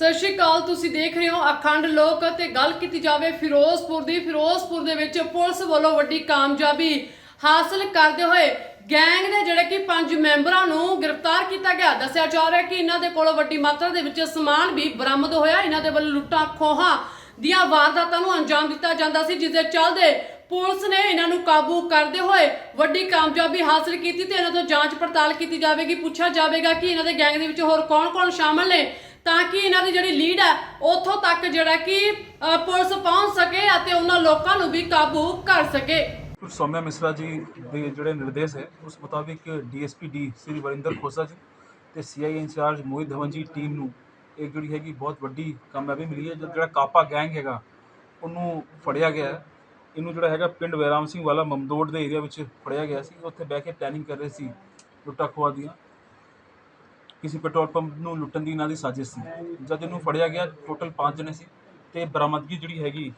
ਸਤਿ ਸ਼੍ਰੀ ਅਕਾਲ, ਤੁਸੀਂ ਦੇਖ ਰਹੇ ਹੋ ਅਖੰਡ ਲੋਕ ਤੇ ਗੱਲ ਕੀਤੀ ਜਾਵੇ ਫਿਰੋਜ਼ਪੁਰ ਦੀ। ਫਿਰੋਜ਼ਪੁਰ ਦੇ ਵਿੱਚ ਪੁਲਿਸ ਵੱਲੋਂ ਵੱਡੀ ਕਾਮਯਾਬੀ ਹਾਸਲ ਕਰਦੇ ਹੋਏ ਗੈਂਗ ਦੇ ਜਿਹੜੇ ਕਿ ਪੰਜ ਮੈਂਬਰਾਂ ਨੂੰ ਗ੍ਰਿਫਤਾਰ ਕੀਤਾ ਗਿਆ। ਦੱਸਿਆ ਜਾ ਰਿਹਾ ਕਿ ਇਹਨਾਂ ਦੇ ਕੋਲੋਂ ਵੱਡੀ ਮਾਤਰਾ ਦੇ ਵਿੱਚ ਸਮਾਨ ਵੀ ਬਰਾਮਦ ਹੋਇਆ। ਇਹਨਾਂ ਦੇ ਵੱਲੋਂ ਲੁੱਟਾਂ ਖੋਹਾਂ ਦੀਆਂ ਵਾਰਦਾਤਾਂ ਨੂੰ ਅੰਜਾਮ ਦਿੱਤਾ ਜਾਂਦਾ ਸੀ, ਜਿਸ ਦੇ ਚੱਲਦੇ ਪੁਲਿਸ ਨੇ ਇਹਨਾਂ ਨੂੰ ਕਾਬੂ ਕਰਦੇ ਹੋਏ ਵੱਡੀ ਕਾਮਯਾਬੀ ਹਾਸਲ ਕੀਤੀ ਤੇ ਇਹਨਾਂ ਤੋਂ ਜਾਂਚ ਪੜਤਾਲ ਕੀਤੀ ਜਾਵੇਗੀ। ਪੁੱਛਿਆ ਜਾਵੇਗਾ ਕਿ ਇਹਨਾਂ ਦੇ ਗੈਂਗ ਦੇ ਵਿੱਚ ਹੋਰ ਕੌਣ-ਕੌਣ ਸ਼ਾਮਲ ਨੇ ਤਾਂ ਕਿ ਇਹਨਾਂ ਦੀ ਜਿਹੜੀ ਲੀਡ ਹੈ, ਉੱਥੋਂ ਤੱਕ ਜਿਹੜਾ ਕਿ ਪੁਲਿਸ ਪਹੁੰਚ ਸਕੇ ਅਤੇ ਉਹਨਾਂ ਲੋਕਾਂ ਨੂੰ ਵੀ ਕਾਬੂ ਕਰ ਸਕੇ। ਸੌਮਿਆ ਮਿਸਰਾ ਜੀ ਦੇ ਜਿਹੜੇ ਨਿਰਦੇਸ਼ ਹੈ, ਉਸ ਮੁਤਾਬਿਕ ਡੀਐਸਪੀ ਡੀ ਸ੍ਰੀ ਵਰਿੰਦਰ ਖੋਸਾ ਜੀ ਤੇ ਸੀਆਈ ਇੰਚਾਰਜ ਮੋਹਿਤ ਧਵਨ ਜੀ ਟੀਮ ਨੂੰ ਇਹ ਜਿਹੜੀ ਹੈਗੀ ਬਹੁਤ ਵੱਡੀ ਕਾਮਯਾਬੀ ਮਿਲੀ ਹੈ। ਜਿਹੜਾ ਕਾਪਾ ਗੈਂਗ ਹੈਗਾ, ਉਹਨੂੰ ਫੜਿਆ ਗਿਆ ਇਹਨੂੰ ਜਿਹੜਾ ਹੈਗਾ ਪਿੰਡ ਵੈਰਾਮ ਸਿੰਘ ਵਾਲਾ ਮਮਦੋੜ ਦੇ ਏਰੀਆ ਵਿੱਚ ਫੜਿਆ ਗਿਆ ਸੀ। ਉੱਥੇ ਬਹਿ ਕੇ ਪਲੈਨਿੰਗ ਕਰ ਰਹੇ ਸੀ ਲੁੱਟਾ ਖੋਆ ਦੀਆਂ। ਕਿਸੇ ਪੈਟਰੋਲ ਪੰਪ ਨੂੰ ਲੁੱਟਣ ਦੀ ਇਹਨਾਂ ਦੀ ਸਾਜ਼ਿਸ਼ ਸੀ। ਜਦ ਇਹਨੂੰ ਫੜਿਆ ਗਿਆ ਟੋਟਲ 5 ਜਣੇ ਸੀ ਤੇ ਬਰਾਮਦਗੀ ਜਿਹੜੀ ਹੈਗੀ,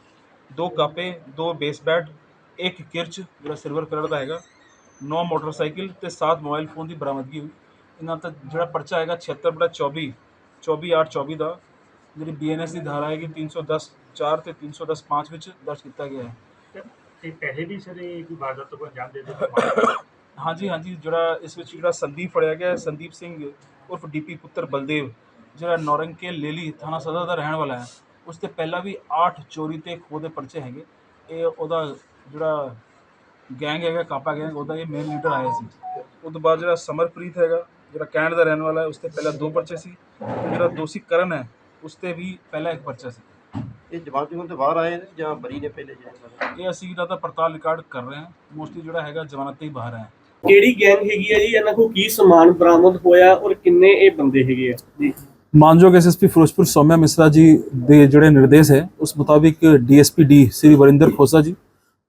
ਦੋ ਕਾਪੇ, ਦੋ ਬੇਸ ਬੈਟ ਇੱਕ ਕਿਰਚ, ਜਿਹੜਾ ਸਿਲਵਰ ਕਲਰ ਦਾ ਹੈਗਾ, ਨੌ ਮੋਟਰਸਾਈਕਲ ਤੇ 7 ਮੋਬਾਈਲ ਫੋਨ ਦੀ ਬਰਾਮਦਗੀ ਹੋਈ। ਇਹਨਾਂ ਦਾ ਜਿਹੜਾ ਪਰਚਾ ਹੈਗਾ 76 ਬੜਾ 24 24 8 24 ਦਾ, ਜਿਹੜੀ ਬੀਐਨਐਸ ਦੀ ਧਾਰਾ ਹੈਗੀ 310 4 ਤੇ 310 5 ਵਿੱਚ ਦਰਜ ਕੀਤਾ ਗਿਆ ਹੈ। ਤੇ ਪਹਿਲੇ ਵੀ ਸਰ ਇਹ ਕੋਈ ਵਾਰਦਾਤ ਤੋਂ ਅੰਜਾਮ ਦੇ ਦਿੱਤਾ ਹਾਂਜੀ ਹਾਂਜੀ ਜਿਹੜਾ ਇਸ ਵਿੱਚ ਜਿਹੜਾ ਸੰਦੀਪ ਫੜਿਆ ਗਿਆ ਹੈ, ਸੰਦੀਪ ਸਿੰਘ ਉਰਫ ਡੀਪੀ ਪੁੱਤਰ ਬਲਦੇਵ ਜਿਹੜਾ ਨੌਰੰਕੇ ਲੇਲੀ ਥਾਣਾ ਸਦਰ ਦਾ ਰਹਿਣ ਵਾਲਾ ਹੈ ਉਸ ਤੇ ਪਹਿਲਾਂ ਵੀ 8 ਚੋਰੀ ਤੇ ਖੋਹ ਦੇ ਪਰਚੇ ਹੈਗੇ। ਇਹ ਉਹਦਾ ਜਿਹੜਾ ਗੈਂਗ ਹੈਗਾ ਕਾਪਾ ਗੈਂਗ ਉਹਦਾ ਇਹ ਮੇਨ ਲੀਡਰ ਆਇਆ ਸੀ। ਉਸ ਤੋਂ ਬਾਅਦ ਜਿਹੜਾ ਸਮਰਪ੍ਰੀਤ ਹੈਗਾ ਜਿਹੜਾ ਕੈਨੇਡਾ ਦਾ ਰਹਿਣ ਵਾਲਾ ਹੈ ਉਸ ਤੇ ਪਹਿਲਾਂ ਦੋ ਪਰਚੇ ਸੀ ਤੇ ਜਿਹੜਾ ਦੋਸ਼ੀ ਕਰਨ ਹੈ ਉਸ ਤੇ ਵੀ ਪਹਿਲਾਂ ਇੱਕ ਪਰਚਾ ਸੀ। ਇਹ ਜਵਾਨ ਜੁਗਨ ਤੋਂ ਬਾਹਰ ਆਏ ਨੇ ਜਾਂ ਬਰੀ ਨੇ ਪਹਿਲੇ ਜਿਹੜੇ ਇਹ ਅਸੀਂ ਇਹਦਾ ਤਾਂ ਪੜਤਾਲ ਰਿਕਾਰਡ ਕਰ ਰਹੇ ਹਾਂ। ਮੋਸਟਲੀ ਜਿਹੜਾ ਹੈਗਾ ਜ਼ਮਾਨਤ ਤੇ ਹੀ ਬਾਹਰ ਹੈ। ਕਿਹੜੀ ਗੈਂਗ ਹੈਗੀ ਆ ਜੀ? ਇਹਨਾਂ ਕੋਲ ਕੀ ਸਮਾਨ ਬਰਾਮਦ ਹੋਇਆ ਔਰ ਕਿੰਨੇ ਇਹ ਬੰਦੇ ਹੈਗੇ ਆ? ਜੀ। ਮਾਨਯੋਗ ਐਸਐਸਪੀ ਫਿਰੋਜ਼ਪੁਰ ਸੌਮਿਆ ਮਿਸਰਾ ਜੀ ਦੇ ਜਿਹੜੇ ਨਿਰਦੇਸ਼ ਹੈ, ਉਸ ਮੁਤਾਬਿਕ ਡੀਐਸਪੀ ਡੀ ਸ੍ਰੀ ਵਰਿੰਦਰ ਖੋਸਾ ਜੀ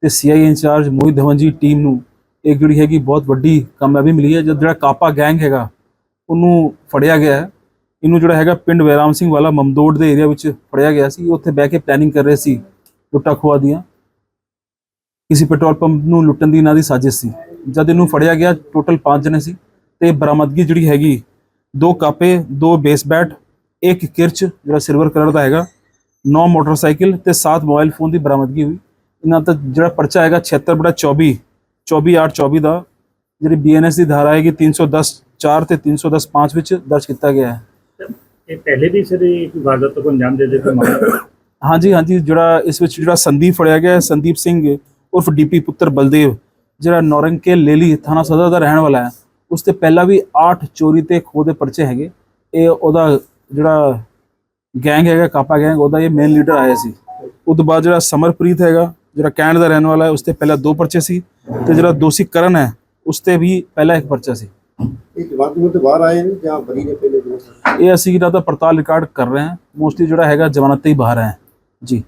ਤੇ ਸੀਆਈ ਇੰਚਾਰਜ ਮੋਹਿਤ ਧਵਨ ਜੀ ਟੀਮ ਨੂੰ ਇੱਕ ਜਿਹੜੀ ਹੈਗੀ ਬਹੁਤ ਵੱਡੀ ਕਾਮਯਾਬੀ ਮਿਲੀ ਹੈ। ਜਦ ਜਿਹੜਾ ਕਾਪਾ ਗੈਂਗ ਹੈਗਾ, ਉਹਨੂੰ ਫੜਿਆ ਗਿਆ ਹੈ। ਇਹਨੂੰ ਜਿਹੜਾ ਹੈਗਾ ਪਿੰਡ ਵੈਰਾਮ ਸਿੰਘ ਵਾਲਾ ਮਮਦੋੜ ਦੇ ਏਰੀਆ ਵਿੱਚ ਫੜਿਆ ਗਿਆ ਸੀ। ਉੱਥੇ ਬਹਿ ਕੇ ਪਲੈਨਿੰਗ ਕਰ ਰਹੇ ਸੀ ਲੁੱਟਾ ਖੋਆ ਦੀਆਂ। ਕਿਸੇ ਪੈਟਰੋਲ ਪੰਪ ਨੂੰ ਲੁੱਟਣ ਦੀ ਇਹਨਾਂ ਦੀ ਸਾਜ਼ਿਸ਼ ਸੀ। ਜਦ ਇਹਨੂੰ ਫੜਿਆ ਗਿਆ ਟੋਟਲ 5 ਜਣੇ ਸੀ ਤੇ ਬਰਾਮਦਗੀ ਜਿਹੜੀ ਹੈਗੀ ਦੋ ਕਾਪੇ ਦੋ ਬੇਸ ਬੈਟ ਇੱਕ ਕਿਰਚ ਜਿਹੜਾ ਸਿਲਵਰ ਕਲਰ ਦਾ ਹੈਗਾ ਨੌ ਮੋਟਰਸਾਈਕਲ ਤੇ 7 ਮੋਬਾਈਲ ਫੋਨ ਦੀ ਬਰਾਮਦਗੀ ਹੋਈ। ਇਹਨਾਂ ਦਾ ਜਿਹੜਾ ਪਰਚਾ ਹੈਗਾ 76 ਬੜਾ 24 24 8 24 ਦਾ ਜਿਹੜੀ ਬੀਐਨਐਸ ਦੀ ਧਾਰਾ ਹੈਗੀ 310 4 ਤੇ 310 5 ਵਿੱਚ ਦਰਜ ਕੀਤਾ ਗਿਆ ਹੈ। ਇਹ ਪਹਿਲੇ ਵੀ ਸਰ ਇਹ ਕੋਈ ਵਾਰਦਾਤ ਤੋਂ ਅੰਜਾਮ ਦੇ ਦਿੱਤਾ ਹਾਂਜੀ ਹਾਂਜੀ ਜਿਹੜਾ ਇਸ ਵਿੱਚ ਜਿਹੜਾ ਸੰਦੀਪ ਫੜਿਆ ਗਿਆ ਸੰਦੀਪ ਸਿੰਘ ਉਰਫ ਡੀਪੀ ਪੁੱਤਰ ਬਲਦੇਵ ਜਿਹੜਾ ਨੌਰੰਕੇ ਲੇਲੀ ਥਾਣਾ ਸਦਰ ਦਾ ਰਹਿਣ ਵਾਲਾ ਹੈ ਉਸ ਤੇ ਪਹਿਲਾਂ ਵੀ 8 ਚੋਰੀ ਤੇ ਖੋਹ ਦੇ ਪਰਚੇ ਹੈਗੇ। ਇਹ ਉਹਦਾ ਜਿਹੜਾ ਗੈਂਗ ਹੈਗਾ ਕਾਪਾ ਗੈਂਗ ਉਹਦਾ ਇਹ ਮੇਨ ਲੀਡਰ ਆਇਆ ਸੀ। ਉਸ ਤੋਂ ਬਾਅਦ ਜਿਹੜਾ ਸਮਰਪ੍ਰੀਤ ਹੈਗਾ ਜਿਹੜਾ ਕੈਨੇਡਾ ਦਾ ਰਹਿਣ ਵਾਲਾ ਹੈ ਉਸ ਤੇ ਪਹਿਲਾਂ ਦੋ ਪਰਚੇ ਸੀ ਤੇ ਜਿਹੜਾ ਦੋਸ਼ੀ ਕਰਨ ਹੈ ਉਸ ਤੇ ਵੀ ਪਹਿਲਾਂ ਇੱਕ ਪਰਚਾ ਸੀ। ਇਹ ਜਵਾਨ ਜੁਗਨ ਤੋਂ ਬਾਹਰ ਆਏ ਨੇ ਜਾਂ ਬਰੀ ਨੇ ਪਹਿਲੇ ਜਿਹੜੇ ਇਹ ਅਸੀਂ ਇਹਦਾ ਤਾਂ ਪੜਤਾਲ ਰਿਕਾਰਡ ਕਰ ਰਹੇ ਹਾਂ। ਮੋਸਟਲੀ ਜਿਹੜਾ ਹੈਗਾ ਜ਼ਮਾਨਤ ਤੇ ਹੀ ਬਾਹਰ ਹੈ। ਜੀ।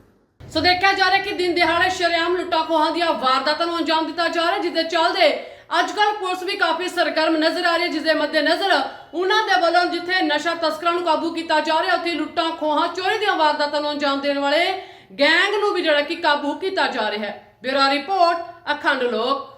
ਜਾ ਰਿਹਾ ਕਿ ਦਿਨ ਦਿਹਾੜੇ ਸ਼ਰੇਆਮ ਲੁੱਟਾਂ ਖੋਹਾਂ ਦੀਆਂ ਵਾਰਦਾਤਾਂ ਨੂੰ ਅੰਜਾਮ ਦਿੱਤਾ ਜਾ ਰਿਹਾ, ਜਿਸ ਦੇ ਚੱਲਦੇ ਅੱਜ ਕੱਲ ਪੁਲਿਸ ਵੀ ਕਾਫੀ ਸਰਗਰਮ ਨਜ਼ਰ ਆ ਰਹੀ ਹੈ, ਜਿਸ ਦੇ ਮੱਦੇ ਨਜ਼ਰ ਉਹਨਾਂ ਦੇ ਵੱਲੋਂ ਜਿੱਥੇ ਨਸ਼ਾ ਤਸਕਰਾਂ ਨੂੰ ਕਾਬੂ ਕੀਤਾ ਜਾ ਰਿਹਾ, ਉੱਥੇ ਲੁੱਟਾਂ ਖੋਹਾਂ, ਚੋਰੀ ਦੀਆਂ ਵਾਰਦਾਤਾਂ ਨੂੰ ਅੰਜਾਮ ਦੇਣ ਵਾਲੇ ਗੈਂਗ ਨੂੰ ਵੀ ਜਿਹੜਾ ਕਿ ਕਾਬੂ ਕੀਤਾ ਜਾ ਰਿਹਾ ਹੈ। ਬਿਊਰੋ ਰਿਪੋਰਟ, ਅਖੰਡ ਲੋਕ।